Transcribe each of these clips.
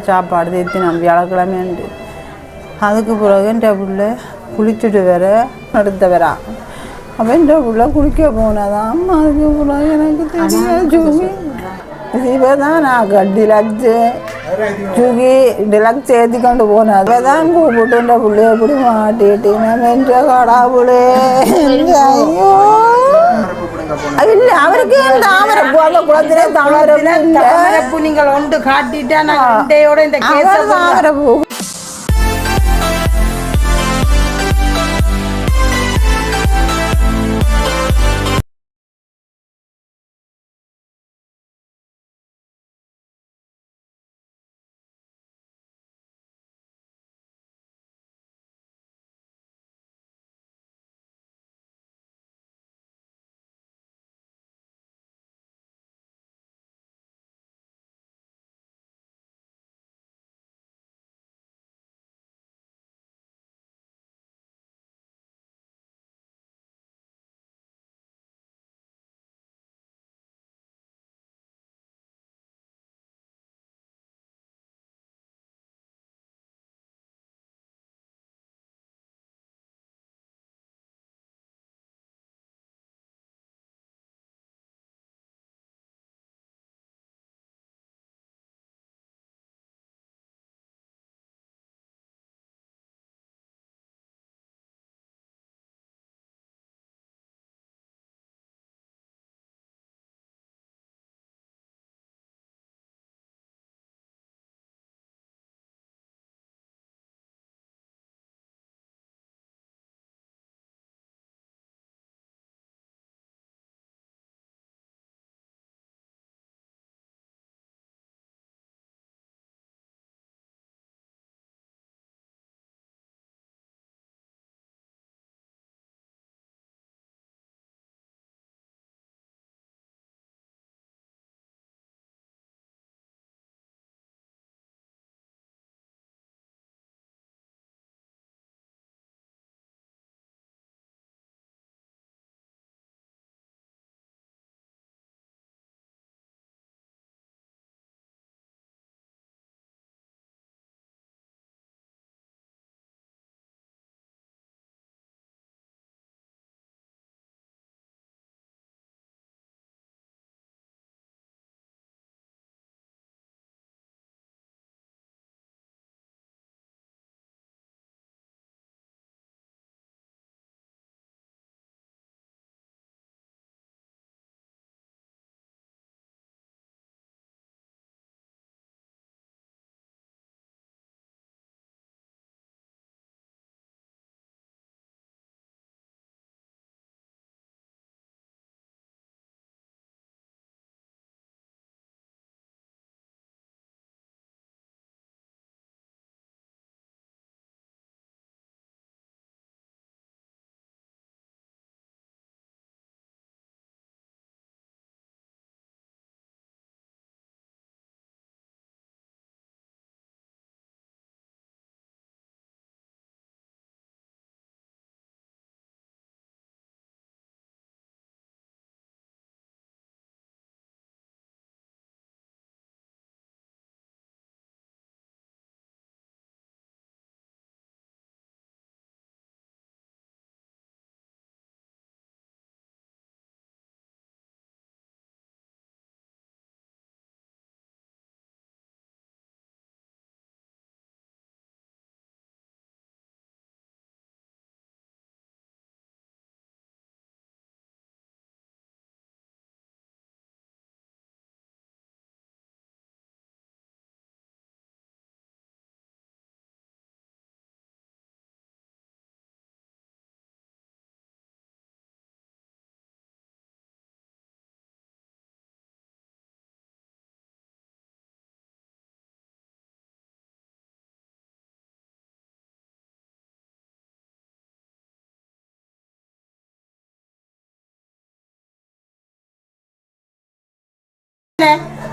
சாப்பாடு தேத்தினான் வியாழக்கிழமைண்டு அதுக்கு பிறகு என் புள்ள குளிச்சுட்டு வர எடுத்த வரா. அப்போ என் புள்ள குளிக்க போனதாம் அதுக்கு பிறகு எனக்கு தெரியாது ஜூகி இவ தான் நான் டிலக்ஸு ஜூகி டிலக்ஸ் ஏற்றி கொண்டு போனேன் அதை தான் கூப்பிட்டு இந்த பிள்ளைய இப்படி மாட்டிட்டு நான் என்ற கடவுளே. ஐயோ. இல்லை அவருக்கு இந்த தாமரைப்பூ அந்த குளத்திலே. தாமரைப்பூ நீங்கள் ஒன்று காட்டிட்டா நான் இந்த கேஸை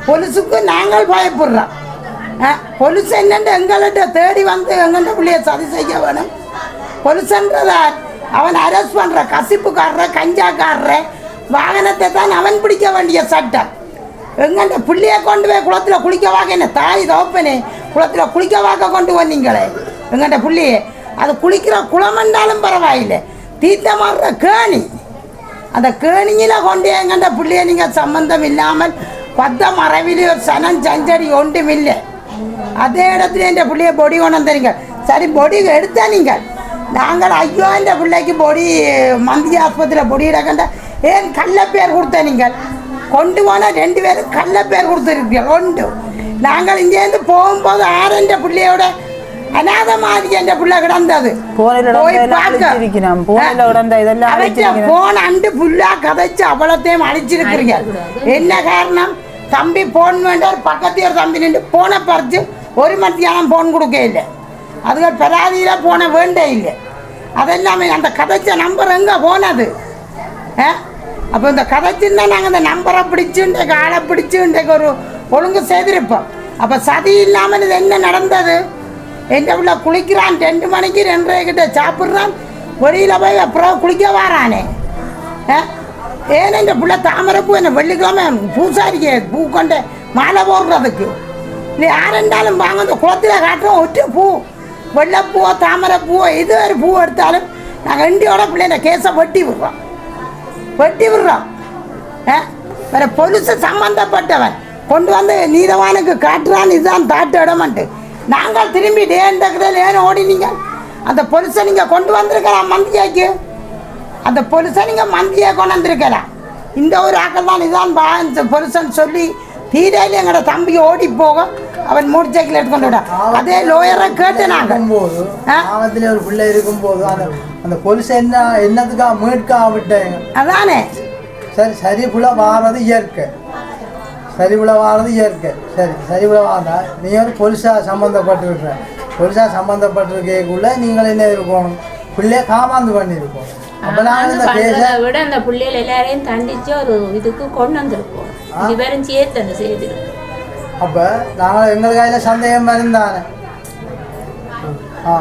பொலிசுக்கு நாங்கள் பயப்படுறோம். அஹ், பொலிஸ் எங்கள்கிட்ட தேடி வந்து எங்கள்கிட்ட பிள்ளைய சதி செய்ய வேணும்? பொலிசன்றத அவன் அரெஸ்ட் பண்ணுற கசிப்புக்காரர கஞ்சாக்காரர வாகனத்தை தான் அவன் பிடிக்க வேண்டிய சட்டம். எங்கள்கிட்ட பிள்ளைய கொண்டு போய் குளத்தில் குளிக்க வாங்க என்ன தாய் தோப்பனே குளத்தில் குளிக்க வாக்க கொண்டு வந்தீங்களே? எங்கள்கிட்ட பிள்ளையே அது குளிக்கிற குளமென்றாலும் பரவாயில்லை. தீர்த்த மாறுற கேணி. அந்த கேணியில் கொண்டு எங்கள்கிட்ட பிள்ளைய நீங்கள் சம்மந்தம் இல்லாமல் ஒரு சனம் சஞ்சடி ஒன்றும் இல்லை அதே இடத்துல இந்த பிள்ளைய பொடி கொண்டு வந்தீங்க சரி பொடி எடுத்தா நீங்கள் நாங்கள் ஐயோ இந்த பிள்ளைக்கு பொடி மந்திய ஆஸ்பத்திரியில் பொடி எடுக்கண்ட ஏன் கள்ள பேர் கொடுத்த நீங்கள் கொண்டு போன ரெண்டு பேரும் கள்ள பேர் கொடுத்துருக்கீங்க ஒன்று நாங்கள் இங்கேருந்து போகும்போது ஆரண்ட பிள்ளையோட அநாத மாதிரி என்ற பிள்ளை கிடந்தது போனில் போனில் போன் அண்டு புல்லா கதைச்சு அவ்வளோத்தையும் அழிச்சிருக்கிறீங்க என்ன காரணம் தம்பி போன் வேண்டாம் பக்கத்து ஒரு தம்பி நின்று போனை பறித்து ஒரு மத்தியானம் போன் கொடுக்க இல்லை. அதுக்கு பெறாதியில் போன வேண்டே இல்லை. அதெல்லாமே அந்த கதைச்ச நம்பர் எங்கே போனது? அப்போ இந்த கதைச்சுன்னா நாங்கள் இந்த நம்பரை பிடிச்சு இன்றைக்கு ஆளை பிடிச்சு இன்றைக்கு ஒரு ஒழுங்கு செய்திருப்போம். அப்போ சதி இல்லாமல் இது என்ன நடந்தது? எந்த உள்ள குளிக்கிறான் ரெண்டு மணிக்கு ரெண்டரை கிட்ட சாப்பிட்றான் வெளியில் போய் அப்புறம் குளிக்க வாரானே. ஆ? ஏன்னா இந்த பிள்ளை தாமரை பூ என்ன வெள்ளிக்கிழமை பூசாரிக்கு பூ கொண்டு மாலை போடுறதுக்கு? நீ யாரெண்டாலும் வாங்க இந்த குளத்தில் காட்டுறோம் ஒற்று பூ வெள்ளைப்பூவோ தாமரை பூவோ எது ஒரு பூ எடுத்தாலும் நாங்கள் இண்டியோட பிள்ளைங்க கேஸை வெட்டி விடுறோம். வெட்டி விடுறோம். ஆ? வேற பொலிசு சம்பந்தப்பட்டவன் கொண்டு வந்து நீதவானுக்கு காட்டுறான் இதுதான் தாட்டு இடமன்ட்டு நாங்கள் திரும்பி டேண்டக்கிறதில் ஏன் ஓடினீங்க? அந்த பொலிசை நீங்கள் கொண்டு வந்திருக்கலாம் மந்தியாக்கு அந்த பொலிசை நீங்கள் மந்தியை கொண்டு வந்திருக்கலாம் இந்த ஒரு ஆக்கள் தான் இதான் பா இந்த பொலிசன் சொல்லி தீரையில் எங்களோட தம்பி ஓடி போக அவன் மூட் சைக்கிள் எடுத்துக்கொண்டு விட அதே லோயரை கேட்டு நாங்கள் இருக்கும்போது ஆ? கிராமத்துல ஒரு பிள்ளை இருக்கும்போது அந்த அந்த பொலிசை என்ன என்னத்துக்கா மீட்கா விட்டாங்க அதானே. சரி சரிபுல வாரது இயற்கை. சரிபுல வாரது இயற்கை. சரி சரிபுல வாரா நீ ஒரு பொலிசா சம்மந்தப்பட்டிருக்கிற பொலிசா சம்மந்தப்பட்டிருக்கக்குள்ள நீங்கள் என்ன இருக்கணும்? பிள்ளைய காமாந்து பண்ணியிருக்கோம் விட அந்த பிள்ளைகள் எல்லாரையும் தண்டிச்சு ஒரு இதுக்கு கொண்டு வந்திருப்போம். இது பேரும் சேர்த்து அந்த செய்திருக்கோம் அப்போ நாங்கள் எங்கள் கையில் சந்தேகம் இருந்தானே ஆ.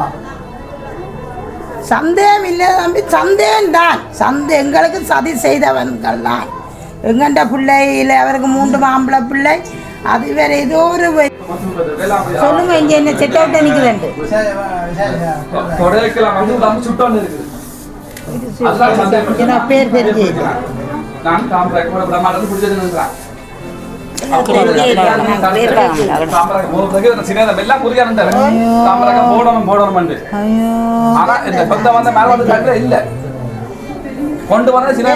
சந்தேகம் இல்லை தம்பி? சந்தேகம் தான். சந்தே எங்களுக்கு சதி செய்தவன்கள் தான். எங்கண்ட பிள்ளையில் அவருக்கு மூன்று மாம்பழ பிள்ளை. அது வேற ஏதோ ஒரு சொல்லுங்க இங்க என்ன செட் அவுட் நிற்கிறேன் சரி பேர் பெரிய நான் காம்பராக் கூட இல்ல கொண்டு சின்ன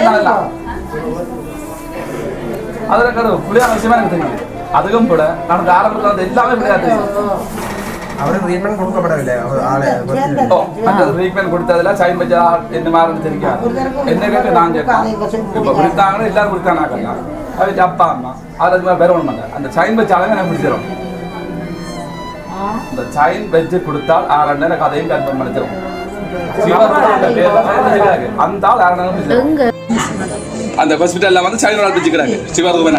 அதுல புளியான விஷயமா எனக்கு கூட ஆரம்பத்தில் எல்லாமே கிடையாது அவருக்கு ட்ரீட்மெண்ட் கொடுக்கப்படவில்லை. அவர் ஆளை அந்த ட்ரீட்மெண்ட் கொடுத்ததுல சைன் வச்சா என்ன மாதிரி தெரியாது என்ன கேட்டு நான் கேட்டேன். இப்போ கொடுத்தாங்கன்னா எல்லாரும் கொடுத்தானாக்கா அது அப்பா அம்மா அது அது மாதிரி வேற ஒன்றும் பண்ணல அந்த சைன் வச்சாலும் நான் பிடிச்சிடும் இந்த சைன் வச்சு கொடுத்தால் ஆறு நேரம் கதையும் கன்ஃபார்ம் பண்ணிச்சிடும் அந்த ஆள் ஆறு நேரம் பிடிச்சிடும் அந்த ஹாஸ்பிட்டல்ல வந்து சைனோட பிடிச்சிக்கிறாங்க சிவரூபன்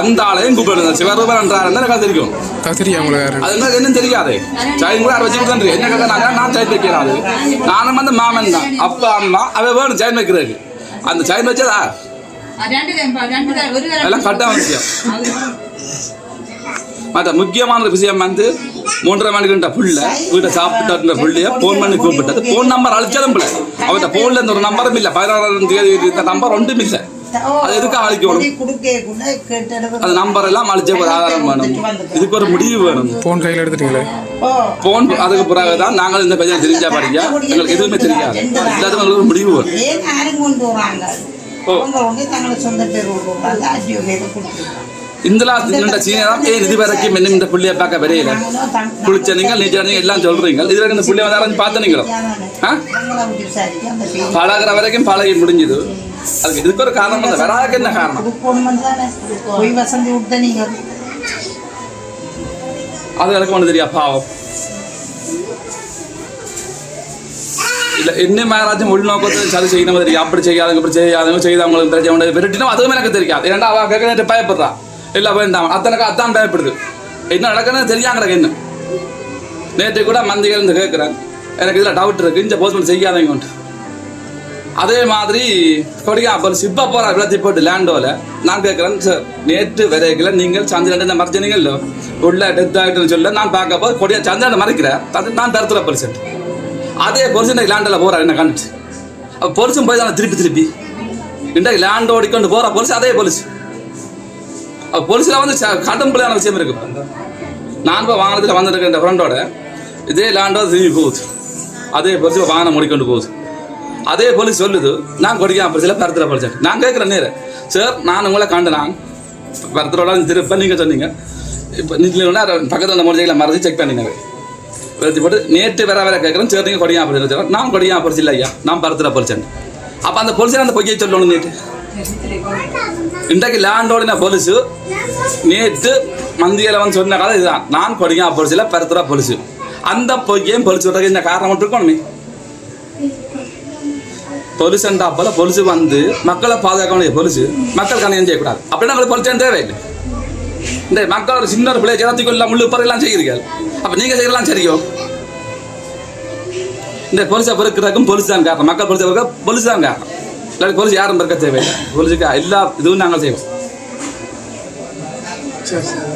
அந்த ஆளையும் கூப்பிடுங்க. சிவரூபன் என்றாருன்னு எனக்கு தெரியும்? தெரியும் உங்களுக்கு அது என்ன தெரியாது. சைன் கூட வச்சு கொடுத்தா என்ன கேட்கறாங்க நான் சைன் வைக்கிறேன் அது நானும் வந்து மாமன் தான். அப்பா அம்மா அவ வேணும் சைன் வைக்கிறதுக்கு. அந்த சைன் வச்சதா? அதெல்லாம் கட்டாம விஷயம் மற்ற முக்கியமான விஷயம் வந்து மூன்றரை மணிக்குன்ற புள்ள வீட்டை சாப்பிட்டு புள்ளைய ஃபோன் பண்ணி கூப்பிட்டது. ஃபோன் நம்பர் அழிச்சதும் பிள்ளை. அவர்கிட்ட ஃபோன்ல இந்த ஒரு நம்பரும் இல்லை. பதினாறாம் தேதி இந்த நம்பர் ஒன்றும் இல்லை. அது எதுக்கு அழிக்கணும் அந்த நம்பர் எல்லாம் அழிச்ச ஒரு ஆதாரம் வேணும். இதுக்கு ஒரு முடிவு வேணும். ஃபோன் கையில் எடுத்துட்டீங்களே? போன் அதுக்கு பிறகு தான் நாங்கள் இந்த பையன் தெரிஞ்சா படிக்க எங்களுக்கு எதுவுமே தெரியாது. எல்லாத்துக்கும் எங்களுக்கு ஒரு முடிவு வராங்க? ஓ. அவங்க வந்து தங்களை சொந்த பேர் கொண்டு வராங்க ஆர்டிஓ கையில் கொடுத்துருக்காங்க இந்த நின்ற சீனியர் ஏன் இது வரைக்கும் இன்னும் இந்த புள்ளைய பார்க்க வரையில. குளிச்ச நீங்கள் நீச்சல் நீங்கள் எல்லாம் சொல்றீங்க இது வரைக்கும் இந்த புள்ளைய வந்தாலும் பார்த்து நீங்க பழகிற வரைக்கும் பழகி முடிஞ்சது. அதுக்கு இதுக்கு ஒரு காரணம் வந்து வராதுக்கு என்ன காரணம்? அது எனக்கு ஒன்று தெரியா? பாவம். இல்ல என்ன மேராஜும் உள்நோக்கத்தில் சரி செய்யணும் தெரியும் அப்படி செய்யாதுங்க இப்படி செய்யாதுங்க செய்தவங்களுக்கு விரட்டினோம் அதுவும் எனக்கு தெரியாது. ஏன்னா அவ கேட்க பயப்படுறான் இல்ல வேண்டாம் அத்தனைக்கு அத்தான் பயப்படுது. என்ன நடக்குதுன்னு தெரியாங்க எனக்கு என்ன நேற்று கூட மந்திகள் இருந்து கேட்குறேன் எனக்கு இதில் டவுட் இருக்கு. இந்த போஸ்ட்மெண்ட் செய்யாதவங்க அதே மாதிரி கொடியா அப்போ சிப்பா போகிற விளத்தி போட்டு லேண்டோவில் நான் கேட்குறேன் சார் நேற்று வரைக்கும் நீங்கள் சந்திரன் மறைச்சினீங்கல்ல உள்ள டெத் ஆகிட்டுன்னு சொல்ல நான் பார்க்க போது கொடியா சந்திரன் மறைக்கிறேன் அது நான் தரத்துல போலீஸ் அதே போலீஸ் இன்றைக்கு லேண்டில் போகிறார் என்ன கண்டுச்சு அப்போ போய் தானே திருப்பி திருப்பி? இன்றைக்கு லேண்ட் ஓடிக்கொண்டு போகிற போலீஸ் அதே போலீஸ் அப்போ வந்து ச- விஷயம் இருக்கு. நான் இப்போ வாகனத்தில் வந்திருக்கேன் இந்த ஃப்ரெண்டோட இதே லேண்டோ திரும்பி போகுது. அதே போலீஸ் வாகனம் முடிக்கொண்டு போகுது. அதே போலீஸ் சொல்லுது நான் கொடிக்காம போலீஸில் பரத்தில் போலீஸ் நான் கேட்குறேன் நேர சார் நான் உங்களை கண்டு நான் பரத்தோட திருப்ப நீங்கள் சொன்னீங்க. இப்போ நீங்கள் பக்கத்தில் அந்த மொழிகளை மறந்து செக் பண்ணிங்க எழுதி போட்டு நேற்று வேற வேற கேட்குறேன் சரி நீங்கள் கொடியா போலீஸ் நான் கொடியா போலீஸ் இல்லை ஐயா. நான் பரத்தில் போலீஸ் அப்போ அந்த போலீஸை அந்த பொய்யை சொல்லணும் நேற்று இன்றைக்கு லேண்டோட பொலிசு நேற்று மந்தியில் வந்து சொன்ன கதை இதுதான். நான் கொடியா போலீஸில் பரத்துறா பொலிசு அந்த பொய்யையும் போலீஸ் சொல்றதுக்கு இந்த காரணம் மட்டும் இருக்கணுமே? போலீஸ் போல பொலிசு வந்து மக்களை பாதுகாக்க வேண்டிய பொலிசு மக்கள் கணையம் செய்யக்கூடாது. அப்படின்னா உங்களுக்கு போலீஸ் தேவையில்லை? இந்த மக்கள் ஒரு சின்ன ஒரு பிள்ளை ஜனத்துக்குள்ள முள்ளு பறையெல்லாம் செய்கிறீர்கள். அப்போ நீங்கள் செய்யலாம் சரியோ? இந்த பொலிசை பெருக்கிறதுக்கும் பொலிசு தான் காரணம். மக்கள் பொலிசை பெருக்க பொலிசு தான் காரணம். இல்லாட்டி போலீஸ் யாரும் இருக்க தேவையில்லை. போலீஸுக்கு எல்லா இதுவும் நாங்கள் செய்வோம். சரி சரி.